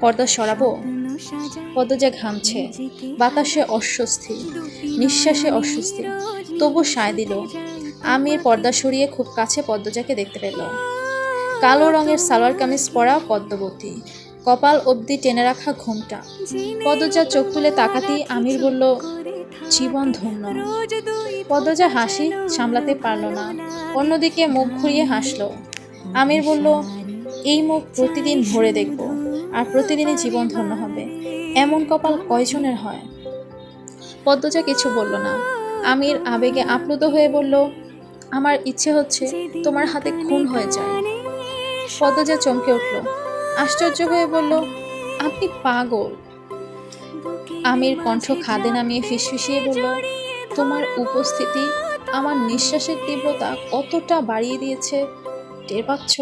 পর্দা সরাবো। পদ্মজা ঘামছে, বাতাসে অস্বস্তি, নিঃশ্বাসে অস্বস্তি। তবু সায় দিল। আমির পর্দা সরিয়ে খুব কাছে পদ্মজাকে দেখতে পেল কালো রঙের সালোয়ার কামিজ পরা পদ্মবতী। কপাল অবধি টেনে রাখা ঘুমটা। পদ্মজা চোখ তুলে তাকাতেই আমির বলল, জীবন ধন্য। পদ্মজা হাসি সামলাতে পারল না। অন্যদিকে মুখ ঘুরিয়ে হাসল। আমির বলল, এই মুখ প্রতিদিন ভরে দেখব। আর প্রতিদিনই জীবন ধন্য হবে। এমন কপাল কয়জনের হয়? পদ্মজা কিছু বলল না। আমির আবেগে আপ্লুত হয়ে বলল, আমার ইচ্ছে হচ্ছে তোমার হাতে খুন হয়ে যায়। পদ্মজা চমকে উঠল, আশ্চর্য হয়ে বলল, আপনি পাগল। আমির কণ্ঠ খাদে নামিয়ে ফিসফিসিয়ে বলল, তোমার উপস্থিতি আমার নিঃশ্বাসের তীব্রতা কতটা বাড়িয়ে দিয়েছে, টের পাচ্ছ?